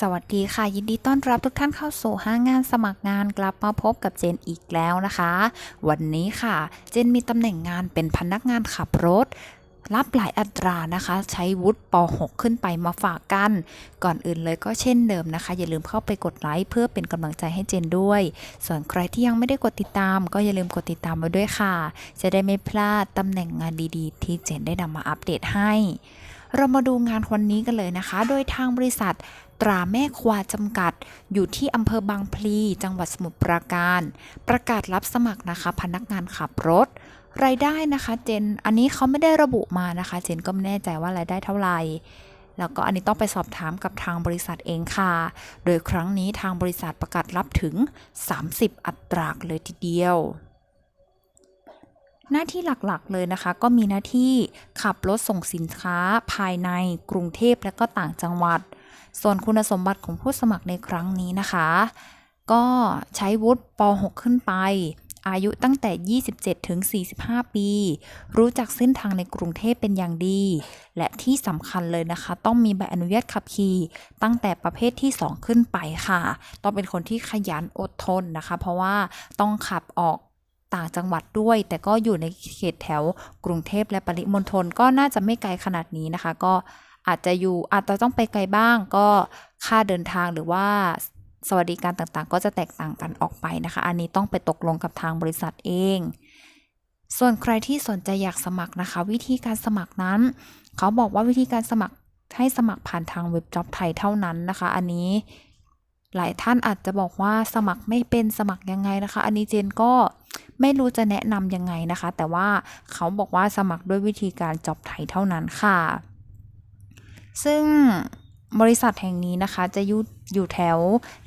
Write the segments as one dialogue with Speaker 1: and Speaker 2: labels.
Speaker 1: สวัสดีค่ะ ยินดีต้อนรับทุกท่านเข้าสู่ห้างงานสมัครงานกลับมาพบกับเจนอีกแล้วนะคะ วันนี้ค่ะ เจนมีตำแหน่งงานเป็นพนักงานขับรถ รับหลายอัตรานะคะ ใช้วุฒิป .6 ขึ้นไปมาฝากกัน ก่อนอื่นเลยก็เช่นเดิมนะคะ อย่าลืมเข้าไปกดไลค์เพื่อเป็นกำลังใจให้เจนด้วย ส่วนใครที่ยังไม่ได้กดติดตาม ก็อย่าลืมกดติดตามไว้ด้วยค่ะ จะได้ไม่พลาดตำแหน่งงานดีๆ ที่เจนได้นำมาอัปเดตให้ เรามาดูงานวันนี้กันเลยนะคะ โดยทางบริษัทตราแม่ควาจำกัด อยู่ที่อำเภอบางพลี จังหวัดสมุทรปราการ ประกาศรับสมัครนะคะ พนักงานขับรถ รายได้นะคะ เจน อันนี้เขาไม่ได้ระบุมานะคะ เจนก็ไม่แน่ใจว่ารายได้เท่าไหร่แล้วก็อันนี้ต้องไปสอบถามกับทางบริษัทเองค่ะ โดยครั้งนี้ทางบริษัทประกาศรับถึง 30 อัตราเลยทีเดียว หน้าที่หลักๆเลยนะคะ ก็มีหน้าที่ขับรถส่งสินค้าภายในกรุงเทพและก็ต่างจังหวัด ส่วนคุณสมบัติของผู้สมัครในครั้งนี้นะคะ ก็ใช้วุฒิป .6 ขึ้นไป อายุตั้งแต่ 27 ถึง 45 ปี รู้จักเส้นทางในกรุงเทพเป็นอย่างดี และที่สำคัญเลยนะคะ ต้องมีใบอนุญาตขับขี่ตั้งแต่ประเภทที่ 2 ขึ้นไปค่ะ ต้องเป็นคนที่ขยันอดทนนะคะ เพราะว่าต้องขับออก ต่างจังหวัดด้วย แต่ก็อยู่ในเขตแถวกรุงเทพและปริมณฑลก็น่าจะไม่ไกลขนาดนี้นะคะ ก็อาจจะอยู่อาจจะต้องไปไกลบ้าง ก็ค่าเดินทางหรือว่าสวัสดิการต่างๆ ก็จะแตกต่างกันออกไปนะคะ อันนี้ต้องไปตกลงกับทางบริษัทเอง ส่วนใครที่สนใจอยากสมัครนะคะ วิธีการสมัครนั้น เขาบอกว่าวิธีการสมัครให้สมัครผ่านทางเว็บจ็อบไทยเท่านั้นนะคะ อันนี้ หลายท่านอาจจะบอกว่าสมัครไม่เป็นสมัครยังไงนะคะ อันนี้เจนก็ไม่รู้จะแนะนำยังไงนะคะ แต่ว่าเขาบอกว่าสมัครด้วยวิธีการจอบไทยเท่านั้นค่ะ ซึ่งบริษัทแห่งนี้นะคะจะยู่ อยู่แถว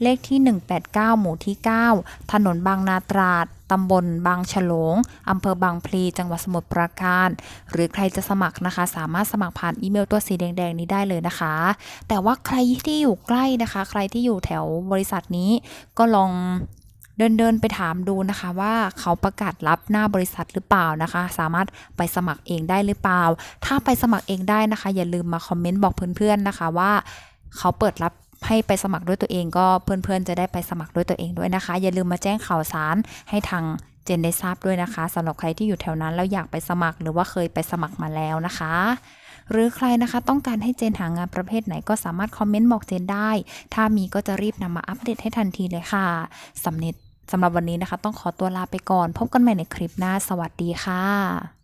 Speaker 1: เลขที่ 189 หมู่ที่ 9 ถนนบางนาตราดตำบลบางฉลง อำเภอบางพลี จังหวัดสมุทรปราการ หรือใครจะสมัครนะคะ สามารถสมัครผ่านอีเมลตัวสีแดงๆนี้ได้เลยนะคะ แต่ว่าใครที่อยู่ใกล้นะคะ ใครที่อยู่แถวบริษัทนี้ก็ลองเดินเดินๆไปถามดูนะคะว่าเขาประกาศรับหน้าบริษัทหรือเปล่านะคะ สามารถไปสมัครเองได้หรือเปล่า ถ้าไปสมัครเองได้นะคะ อย่าลืมมาคอมเมนต์บอกเพื่อนๆนะคะว่า เขาเปิดรับ ให้ไปสมัครด้วยตัวเองก็เพื่อนๆ จะได้ไปสมัครด้วยตัวเองด้วยนะคะ อย่าลืมมาแจ้งข่าวสารให้ทางเจนได้ทราบด้วยนะคะสำหรับใครที่อยู่แถวนั้นแล้วอยากไปสมัครหรือว่าเคยไปสมัครมาแล้วนะคะ หรือใครนะคะต้องการให้เจนหางานประเภทไหนก็สามารถคอมเมนต์บอกเจนได้ ถ้ามีก็จะรีบนำมาอัปเดตให้ทันทีเลยค่ะสำเร็จสำหรับวันนี้นะคะ ต้องขอตัวลาไปก่อน พบกันใหม่ในคลิปหน้า สวัสดีค่ะ